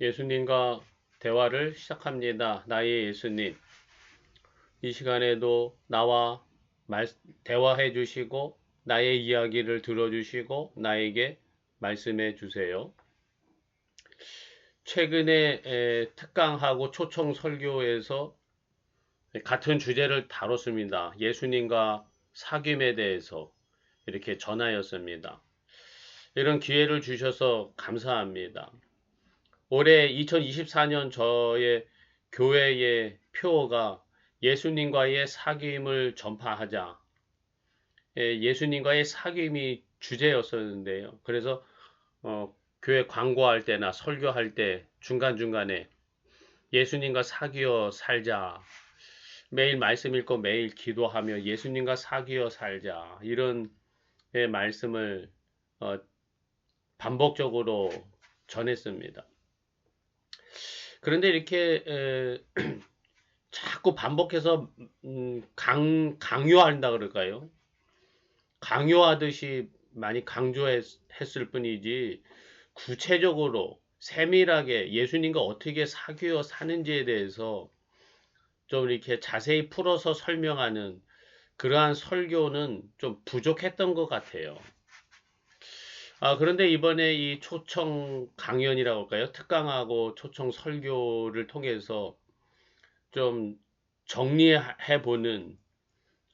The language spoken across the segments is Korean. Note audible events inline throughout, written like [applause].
예수님과 대화를 시작합니다. 나의 예수님. 이 시간에도 나와 말, 대화해 주시고 나의 이야기를 들어주시고 나에게 말씀해 주세요. 최근에 에, 특강하고 초청 설교에서 같은 주제를 다뤘습니다. 예수님과 사귐에 대해서 이렇게 전하였습니다. 이런 기회를 주셔서 감사합니다. 올해 2024년 저의 교회의 표어가 예수님과의 사귐을 전파하자. 예, 예수님과의 사귐이 주제였었는데요. 그래서 어, 교회 광고할 때나 설교할 때 중간중간에 예수님과 사귀어 살자. 매일 말씀 읽고 매일 기도하며 예수님과 사귀어 살자. 이런 예, 말씀을 어, 반복적으로 전했습니다. 그런데 이렇게 에, [clears throat] 자꾸 반복해서 음, 강, 강요한다 그럴까요? 강요하듯이 많이 강조했을 뿐이지 구체적으로 세밀하게 예수님과 어떻게 사귀어 사는지에 대해서 좀 이렇게 자세히 풀어서 설명하는 그러한 설교는 좀 부족했던 것 같아요. 아, 그런데 이번에 이 초청 강연이라고 할까요? 특강하고 초청 설교를 통해서 좀 정리해 보는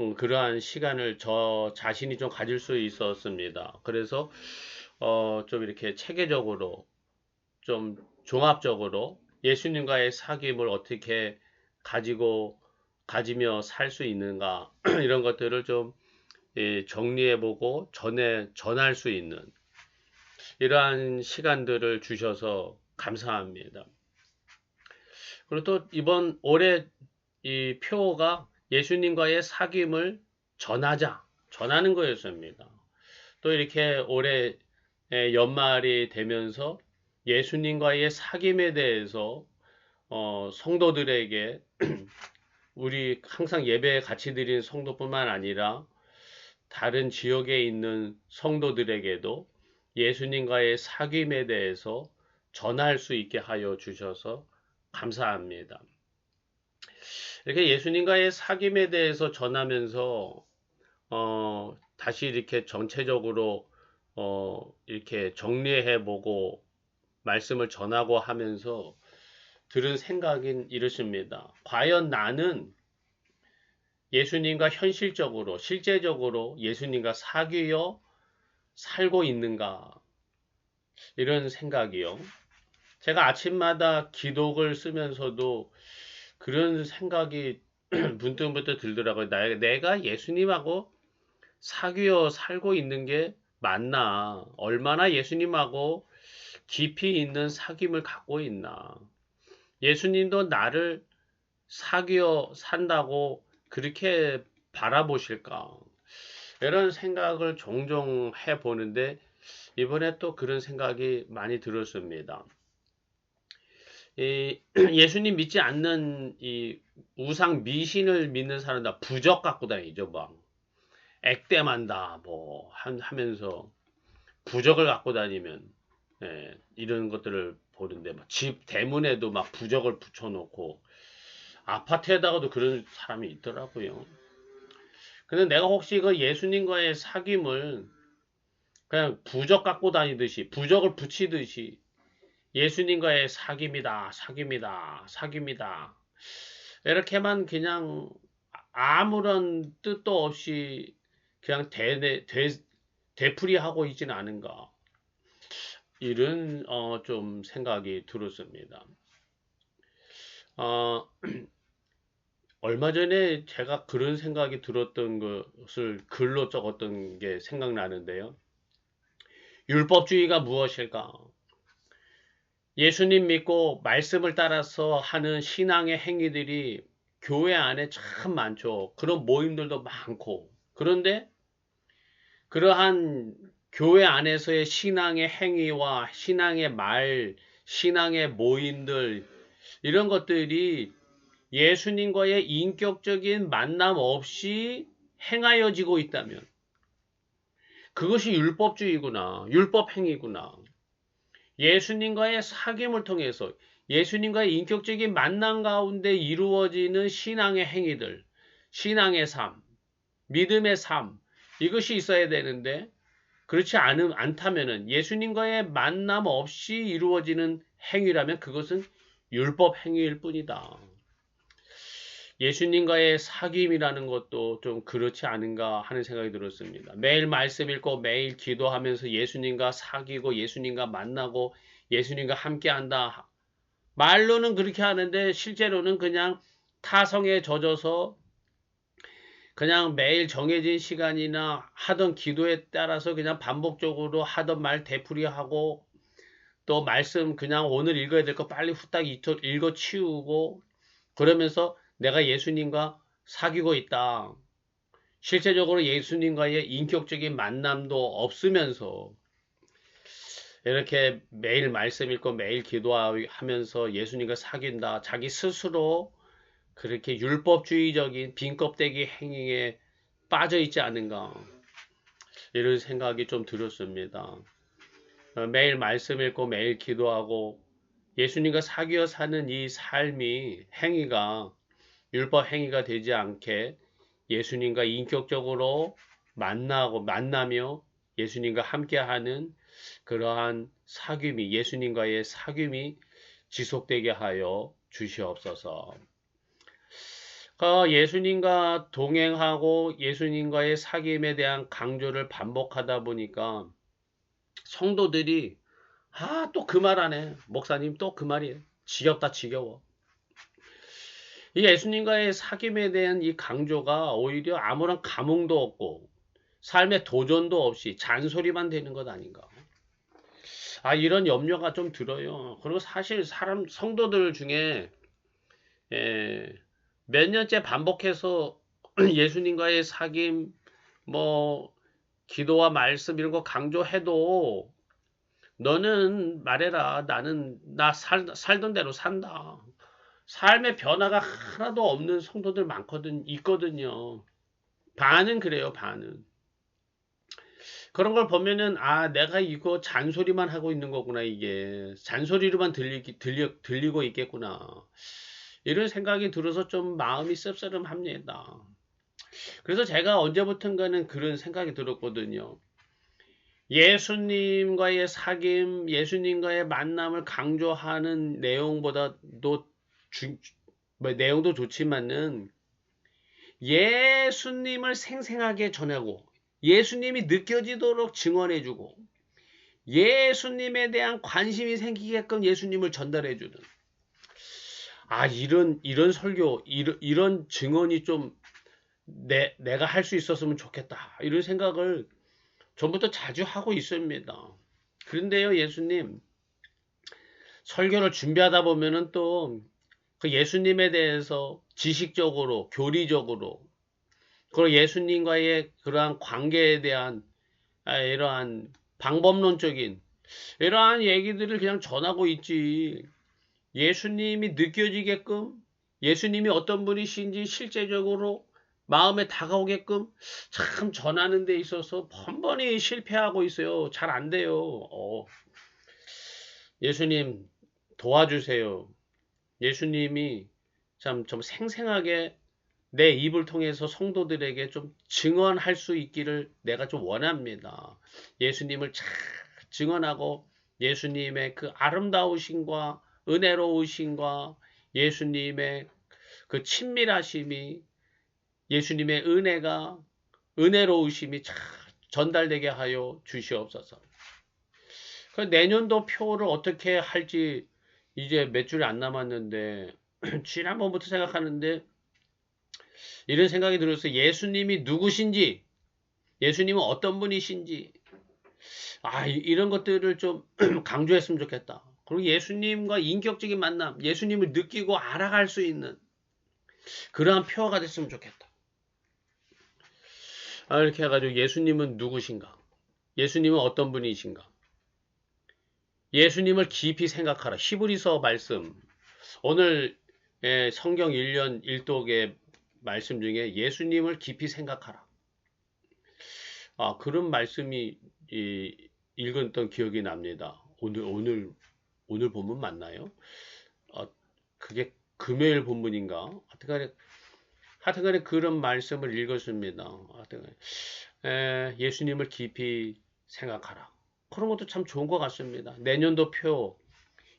음, 그러한 시간을 저 자신이 좀 가질 수 있었습니다. 그래서 어, 좀 이렇게 체계적으로 좀 종합적으로 예수님과의 사귐을 어떻게 가지고 가지며 살 수 있는가 [clears throat] 이런 것들을 좀 예, 정리해보고 전해 전할 수 있는 이러한 시간들을 주셔서 감사합니다. 그리고 또 이번 올해 이 표가 예수님과의 사귐을 전하자, 전하는 거였습니다. 또 이렇게 올해 연말이 되면서 예수님과의 사귐에 대해서 어, 성도들에게 [clears throat] 우리 항상 예배에 같이 드리는 성도뿐만 아니라 다른 지역에 있는 성도들에게도 예수님과의 사귐에 대해서 전할 수 있게 하여 주셔서 감사합니다. 이렇게 예수님과의 사귐에 대해서 전하면서 어, 다시 이렇게 전체적으로 어, 이렇게 정리해 보고 말씀을 전하고 하면서 들은 생각인 이렇습니다. 과연 나는 예수님과 현실적으로, 실제적으로 예수님과 사귀어 살고 있는가? 이런 생각이요. 제가 아침마다 기독을 쓰면서도 그런 생각이 [clears throat] 문득문득 들더라고요. 내가 예수님하고 사귀어 살고 있는 게 맞나? 얼마나 예수님하고 깊이 있는 사귐을 갖고 있나? 예수님도 나를 사귀어 산다고 그렇게 바라보실까? 이런 생각을 종종 해 보는데 이번에 또 그런 생각이 많이 들었습니다. 이 [clears throat] 예수님 믿지 않는 이 우상 미신을 믿는 사람들 부적 갖고 다니죠, 막 액땜한다 뭐 하면서 부적을 갖고 다니면 예, 이런 것들을 보는데 집 대문에도 막 부적을 붙여놓고 아파트에다가도 그런 사람이 있더라고요. 근데 내가 혹시 그 예수님과의 사귐을 그냥 부적 갖고 다니듯이 부적을 붙이듯이 예수님과의 사귐이다, 사귐이다, 사귐이다. 이렇게만 그냥 아무런 뜻도 없이 그냥 대, 대, 되풀이하고 있지는 않은가. 이런 어, 좀 생각이 들었습니다. 어, [clears throat] 얼마 전에 제가 그런 생각이 들었던 것을 글로 적었던 게 생각나는데요. 율법주의가 무엇일까? 예수님 믿고 말씀을 따라서 하는 신앙의 행위들이 교회 안에 참 많죠. 그런 모임들도 많고. 그런데 그러한 교회 안에서의 신앙의 행위와 신앙의 말, 신앙의 모임들, 이런 것들이 예수님과의 인격적인 만남 없이 행하여지고 있다면 그것이 율법주의구나. 율법 행위구나. 예수님과의 사귐을 통해서 예수님과의 인격적인 만남 가운데 이루어지는 신앙의 행위들, 신앙의 삶, 믿음의 삶, 이것이 있어야 되는데, 그렇지 않음, 않다면은 예수님과의 만남 없이 이루어지는 행위라면 그것은 율법 행위일 뿐이다. 예수님과의 사귐이라는 것도 좀 그렇지 않은가 하는 생각이 들었습니다. 매일 말씀 읽고 매일 기도하면서 예수님과 사귀고 예수님과 만나고 예수님과 함께 한다. 말로는 그렇게 하는데 실제로는 그냥 타성에 젖어서 그냥 매일 정해진 시간이나 하던 기도에 따라서 그냥 반복적으로 하던 말 되풀이하고 또 말씀 그냥 오늘 읽어야 될 거 빨리 후딱 읽어 치우고 그러면서 내가 예수님과 사귀고 있다. 실제적으로 예수님과의 인격적인 만남도 없으면서 이렇게 매일 말씀 읽고 매일 기도하면서 예수님과 사귄다. 자기 스스로 그렇게 율법주의적인 빈껍데기 행위에 빠져 있지 않은가. 이런 생각이 좀 들었습니다. 어, 매일 말씀 읽고 매일 기도하고 예수님과 사귀어 사는 이 삶이 행위가 율법 행위가 되지 않게 예수님과 인격적으로 만나고 만나며 예수님과 함께하는 그러한 사귐이 예수님과의 사귐이 지속되게 하여 주시옵소서. 그 예수님과 동행하고 예수님과의 사귐에 대한 강조를 반복하다 보니까 성도들이 아 또 그 말 하네 목사님 또 그 말이에요. 지겹다 지겨워 이 예수님과의 사귐에 대한 이 강조가 오히려 아무런 감흥도 없고 삶의 도전도 없이 잔소리만 되는 것 아닌가 아 이런 염려가 좀 들어요 그리고 사실 사람 성도들 중에 에, 몇 년째 반복해서 [clears throat] 예수님과의 사귐 뭐 기도와 말씀 이런 거 강조해도 너는 말해라. 나는 나 살, 살던 대로 산다. 삶의 변화가 하나도 없는 성도들 많거든 있거든요. 반은 그래요. 반은. 그런 걸 보면은 아 내가 이거 잔소리만 하고 있는 거구나 이게 잔소리로만 들리기 들리, 들리고 있겠구나 이런 생각이 들어서 좀 마음이 씁쓸합니다. 그래서 제가 언제부턴가는 그런 생각이 들었거든요. 예수님과의 사귐, 예수님과의 만남을 강조하는 내용보다도 주, 뭐 내용도 좋지만은 예수님을 생생하게 전하고 예수님이 느껴지도록 증언해주고 예수님에 대한 관심이 생기게끔 예수님을 전달해주는 아 이런 이런 설교 이런, 이런 증언이 좀 내, 내가 할 수 있었으면 좋겠다. 이런 생각을 전부터 자주 하고 있습니다. 그런데요, 예수님, 설교를 준비하다 보면은 또 그 예수님에 대해서 지식적으로, 교리적으로, 그리고 예수님과의 그러한 관계에 대한 아, 이러한 방법론적인 이러한 얘기들을 그냥 전하고 있지. 예수님이 느껴지게끔 예수님이 어떤 분이신지 실제적으로 마음에 다가오게끔 참 전하는 데 있어서 번번이 실패하고 있어요. 잘 안 돼요. 어. 예수님 도와주세요. 예수님이 참 좀 생생하게 내 입을 통해서 성도들에게 좀 증언할 수 있기를 내가 좀 원합니다. 예수님을 잘 증언하고 예수님의 그 아름다우신과 은혜로우신과 예수님의 그 친밀하심이 예수님의 은혜가 은혜로우심이 전달되게 하여 주시옵소서. 그 내년도 표를 어떻게 할지 이제 몇 줄이 안 남았는데 [clears throat] 지난번부터 생각하는데 이런 생각이 들어서 예수님이 누구신지 예수님은 어떤 분이신지 아 이런 것들을 좀 [clears throat] 강조했으면 좋겠다. 그리고 예수님과 인격적인 만남, 예수님을 느끼고 알아갈 수 있는 그러한 표가 됐으면 좋겠다. 아, 이렇게 해가지고 예수님은 누구신가? 예수님은 어떤 분이신가? 예수님을 깊이 생각하라. 히브리서 말씀. 오늘 예, 성경 1년 1독의 말씀 중에 예수님을 깊이 생각하라. 아, 그런 말씀이 읽었던 기억이 납니다. 오늘 오늘 오늘 본문 맞나요? 어, 그게 금요일 본문인가? 하여튼간에 하여튼간에 그런 말씀을 읽었습니다. 하여튼간에 에, 예수님을 깊이 생각하라. 그런 것도 참 좋은 것 같습니다. 내년도 표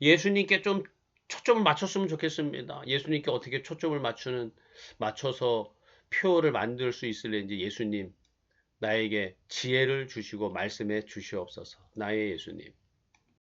예수님께 좀 초점을 맞췄으면 좋겠습니다. 예수님께 어떻게 초점을 맞추는 맞춰서 표를 만들 수 있을는지 예수님 나에게 지혜를 주시고 말씀해 주시옵소서. 나의 예수님.